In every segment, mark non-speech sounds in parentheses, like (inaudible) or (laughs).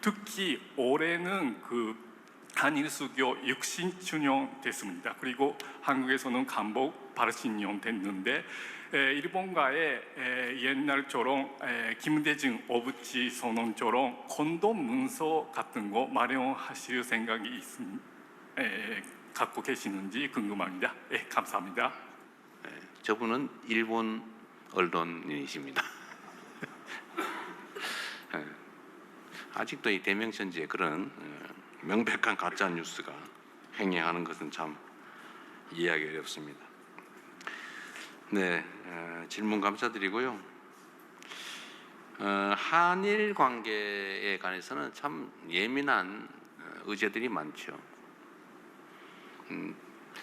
특히 올해는 그 한일 수교 60주년 됐습니다. 그리고 한국에서는 간복 80년 됐는데 에, 일본과의 에, 옛날처럼 에, 김대중 오부치 선언처럼 건도 문서 같은 거 마련하실 생각이 있, 에, 갖고 계시는지 궁금합니다. 예, 감사합니다. 저분은 일본 언론인이십니다. 예. (laughs) 아직도 이 대명천지에 그런 어, 명백한 가짜 뉴스가 횡행하는 것은 참 이해하기 어렵습니다. 네, 어, 질문 감사드리고요. 어, 한일 관계에 관해서는 참 예민한 어, 의제들이 많죠. 음,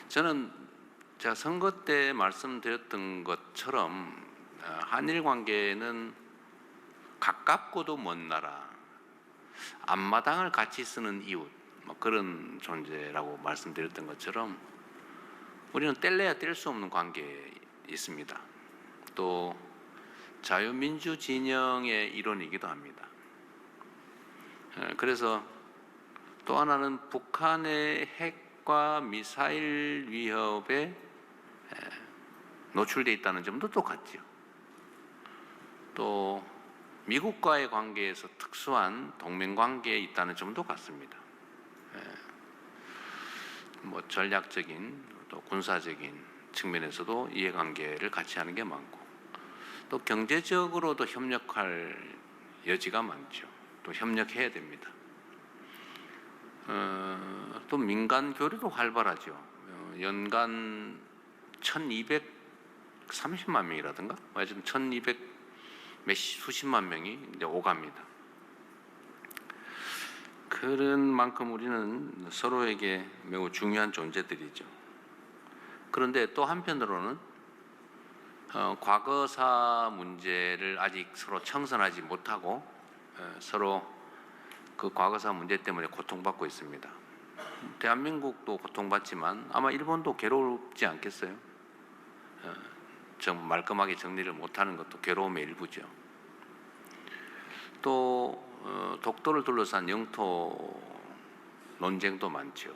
저는 제가 선거 때 말씀드렸던 것처럼 어, 한일 관계는 가깝고도 먼 나라, 앞마당을 같이 쓰는 이웃 뭐 그런 존재라고 말씀드렸던 것처럼 우리는 뗄래야 뗄 수 없는 관계에 있습니다. 또 자유민주 진영의 일원이기도 합니다. 에, 그래서 또 하나는 북한의 핵과 미사일 위협에 에, 노출돼 있다는 점도 똑같죠. 또 미국과의 관계에서 특수한 동맹 관계에 있다는 점도 같습니다. 예. 뭐 전략적인 또 군사적인 측면에서도 이해관계를 같이 하는 게 많고 또 경제적으로도 협력할 여지가 많죠. 또 협력해야 됩니다. 어, 또 민간 교류도 활발하죠. 어, 연간 1,230만 명이라든가, 하여튼 1,200 몇십 수십만 명이 이제 오갑니다. 그런 만큼 우리는 서로에게 매우 중요한 존재들이죠. 그런데 또 한편으로는 어, 과거사 문제를 아직 서로 청산하지 못하고 어, 서로 그 과거사 문제 때문에 고통받고 있습니다. 대한민국도 고통받지만 아마 일본도 괴롭지 않겠어요? 어, 좀 말끔하게 정리를 못하는 것도 괴로움의 일부죠. 또 어, 독도를 둘러싼 영토 논쟁도 많죠.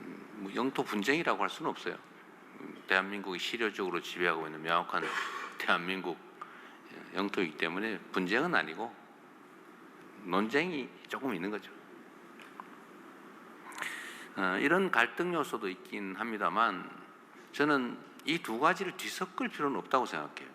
음, 뭐 영토 분쟁이라고 할 수는 없어요. 음, 대한민국이 실효적으로 지배하고 있는 명확한 (laughs) 대한민국 영토이기 때문에 분쟁은 아니고 논쟁이 조금 있는 거죠. 어, 이런 갈등 요소도 있긴 합니다만 저는 이 두 가지를 뒤섞을 필요는 없다고 생각해요.